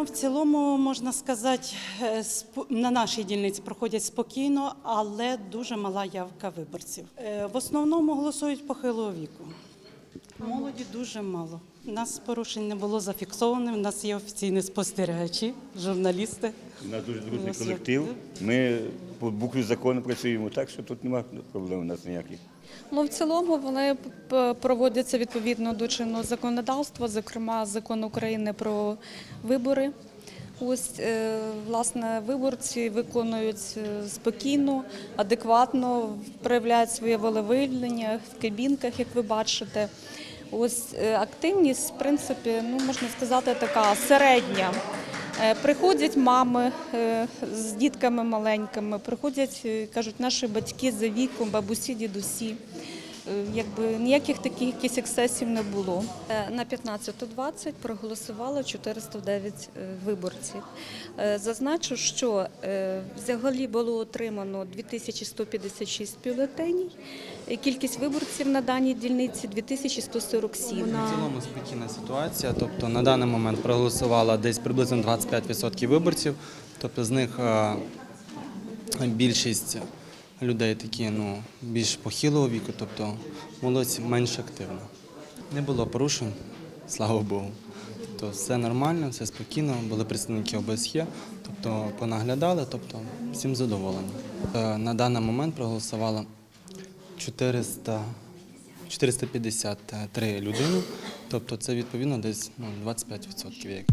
Ну, в цілому можна сказати, е, на нашій дільниці проходять спокійно, але дуже мала явка виборців. Е, В основному голосують похилого віку. Молоді дуже мало. У нас порушень не було зафіксовано. У нас є офіційні спостерігачі, журналісти. У нас дуже дружний колектив. Ми по букві закону працюємо, так що тут немає проблем у нас ніяких. Ну, в цілому вони проводяться відповідно до чинного законодавства, зокрема закон України про вибори. Ось е, власне виборці виконують е, спокійно, адекватно, проявляють своє волевиявлення в кабінках, як ви бачите. Ось е, активність, в принципі, ну можна сказати, така середня. Приходять мами з дітками маленькими, приходять, кажуть, наші батьки за віком, бабусі, дідусі. Е, Якби ніяких таких ексцесів не було. Е, На 15.20 проголосувало 409 е, виборців. Зазначу, що взагалі було отримано 2156 бюлетенів. Кількість виборців на даній дільниці 2147. В цілому спокійна ситуація. Тобто на даний момент проголосувало десь приблизно 25% виборців. Тобто з них більшість людей такі ну, більш похилого віку, тобто молодь менш активна. Не було порушень, слава Богу. Тобто все нормально, все спокійно, були представники ОБСЄ, тобто понаглядали, тобто всім задоволені. Е, На даний момент проголосувало 400 453 людини, тобто це відповідно десь ну, 25% як.